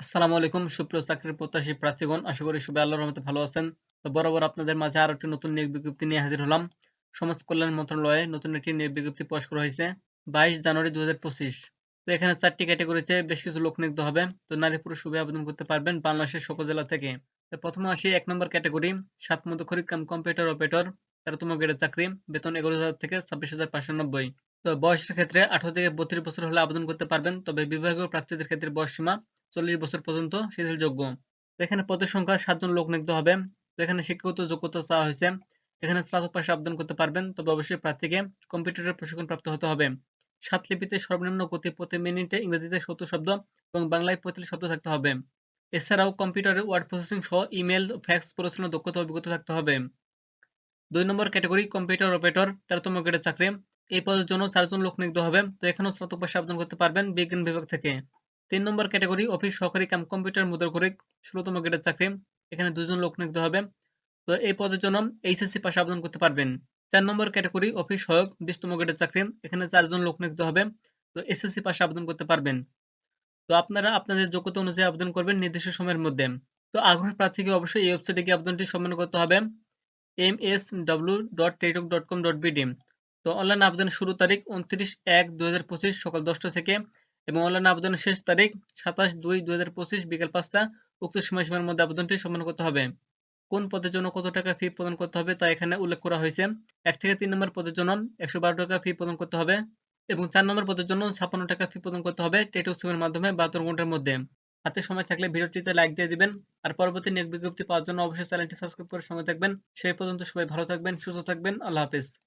আসসালামু আলাইকুম, সুপ্রিয় চাকরির প্রত্যাশী প্রার্থীগণ, আশা করি সবাই আল্লাহর রহমতে ভালো আছেন। তো বরাবর আপনাদের মাঝে আরও একটি নতুন নিয়োগ বিজ্ঞপ্তি নিয়ে হাজির হলাম। সমাজ কল্যাণ মন্ত্রণালয়ে নতুন একটি নিয়োগ বিজ্ঞপ্তি প্রকাশ করা হয়েছে, বাইশ জানুয়ারি দু তো এখানে চারটি ক্যাটাগরিতে বেশ কিছু লোক নিয়োগ হবে। তো নারী পুরুষ উভয় আবেদন করতে পারবেন বাংলাদেশের সকল জেলা থেকে। তো প্রথমে আসি এক নম্বর ক্যাটাগরি, সাত মধ্যখরিক কাম কম্পিউটার অপারেটর তেরোতম গ্রেডের চাকরি, বেতন এগারো হাজার থেকে ছাব্বিশ হাজার পাঁচশো নব্বই। তো বয়সের ক্ষেত্রে আঠারো থেকে বত্রিশ বছর হলে আবেদন করতে পারবেন, তবে বিভাগীয় প্রার্থীদের ক্ষেত্রে বয়স সীমা চল্লিশ বছর পর্যন্ত শিথিলযোগ্য তো এখানে পদের সংখ্যা সাতজন লোক নিতে হবে। এখানে শিক্ষাগত যোগ্যতা চাওয়া হয়েছে। এখানে স্নাতক পাশে আবেদন করতে পারবেন। তবে অবশ্যই প্রার্থীকে কম্পিউটারের প্রশিক্ষণ প্রাপ্ত হতে হবে। সাত লিপিতে সর্বনিম্ন গতি প্রতি মিনিটে ইংরেজিতে সত্তর শব্দ এবং বাংলায় পঁয়তাল্লিশ শব্দ থাকতে হবে। এছাড়াও কম্পিউটারে ওয়ার্ড প্রসেসিং সহ ইমেল, ফ্যাক্স পরিচালনার দক্ষতা অভিজ্ঞতা থাকতে হবে। দুই নম্বর ক্যাটাগরি কম্পিউটার অপারেটর, তেরোতম গ্রেডের চাকরি। এই পদের জন্য চারজন লোক নিয়োগ হবে। তো এখানেও স্নাতক পাশে আবেদন করতে পারবেন বিজ্ঞান বিভাগ থেকে। তিন নম্বর ক্যাটাগরি, অফিস, সহকারী কাম, কম্পিউটার মুদ্রাকরিক ষোলোতম গ্রেডের চাকরি। এখানে দুজন লোক নিয়োগ হবে। তো এই পদের জন্য এইচএসসি পাশে আবেদন করতে পারবেন। চার নম্বর ক্যাটাগরি, অফিস সহায়ক, বিশতম গ্রেডের চাকরি। এখানে চারজন লোক নিয়োগ হবে। তো এসএসসি পাশে আবেদন করতে পারবেন। তো আপনারা আপনাদের যোগ্যতা অনুযায়ী আবেদন করবেন নির্দিষ্ট সময়ের মধ্যে। তো আগ্রহী প্রার্থীকে অবশ্যই এই ওয়েবসাইটে গিয়ে আবেদনটি সম্মান করতে হবে। M S W dot teletalk dot com dot BD তো অনলাইন আবেদনের শুরু তারিখ উনত্রিশ এক দু সকাল দশটা থেকে এবং অনলাইন আবেদনের শেষ তারিখ সাতাশ দুই দু হাজার পঁচিশ বিকেল পাঁচটা। উক্ত সময়সীমার মধ্যে আবেদনটি সম্পন্ন করতে হবে। কোন পদের জন্য কত টাকা ফি প্রদান করতে হবে তা এখানে উল্লেখ করা হয়েছে। এক থেকে তিন নম্বর পদের জন্য একশো বারো টাকা ফি প্রদান করতে হবে এবং চার নম্বর পদের জন্য ছাপ্পান্ন টাকা ফি প্রদান করতে হবে টেটক সিমের মাধ্যমে বাহাত্তর ঘণ্টার মধ্যে। হাতে সময় থাকলে ভিডিওটিতে লাইক দিয়ে দিবেন। আর পরবর্তী নিয়োগ বিজ্ঞপ্তি পাওয়ার জন্য অবশ্যই চ্যানেলটি সাবস্ক্রাইব করে সঙ্গে থাকবেন। সেই পর্যন্ত সবাই ভালো থাকবেন, সুস্থ থাকবেন। আল্লাহ হাফিজ।